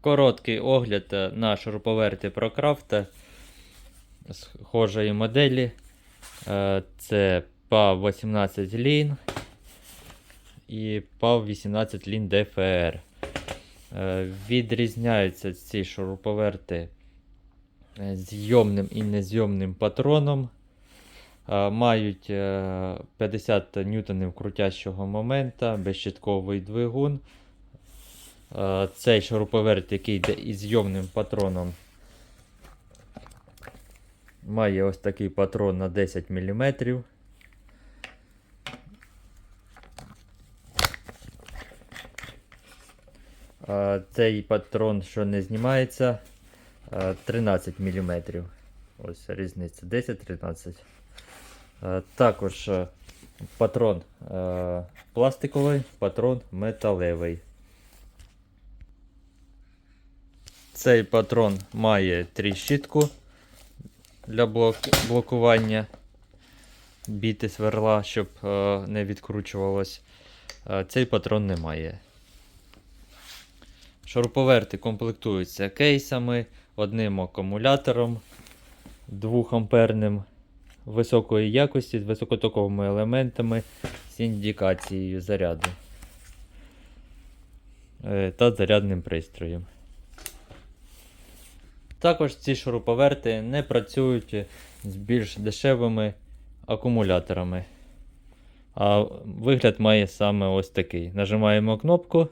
Короткий огляд е, на шуруповерти ProCraft схожої моделі. Е, Це PAV 18 Lean і PAV 18 Lean DFR. Відрізняються ці шуруповерти е, зйомним і незйомним патроном. Мають е, 50 ньютонів крутящого момента, безщитковий двигун. Е, Цей шуруповерт, який йде із зйомним патроном, має ось такий патрон на 10 мм. Е, Цей патрон, що не знімається, е, 13 мм. Ось різниця 10-13. Е, Також е, патрон е, пластиковий, патрон металевий. Цей патрон має тріщітку для блок... блокування біти сверла, щоб е, не відкручувалось. Е, цей патрон не має. Шуруповерти комплектуються кейсами, одним акумулятором 2 амперним високої якості з високотоковими елементами з індикацією заряду е, та зарядним пристроєм. Також ці шуруповерти не працюють з більш дешевими акумуляторами. А вигляд має саме ось такий. Нажимаємо кнопку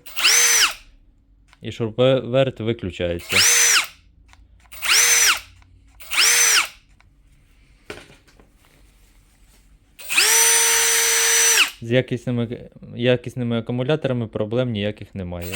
і шуруповерт виключається. З якісними, якісними акумуляторами проблем ніяких немає.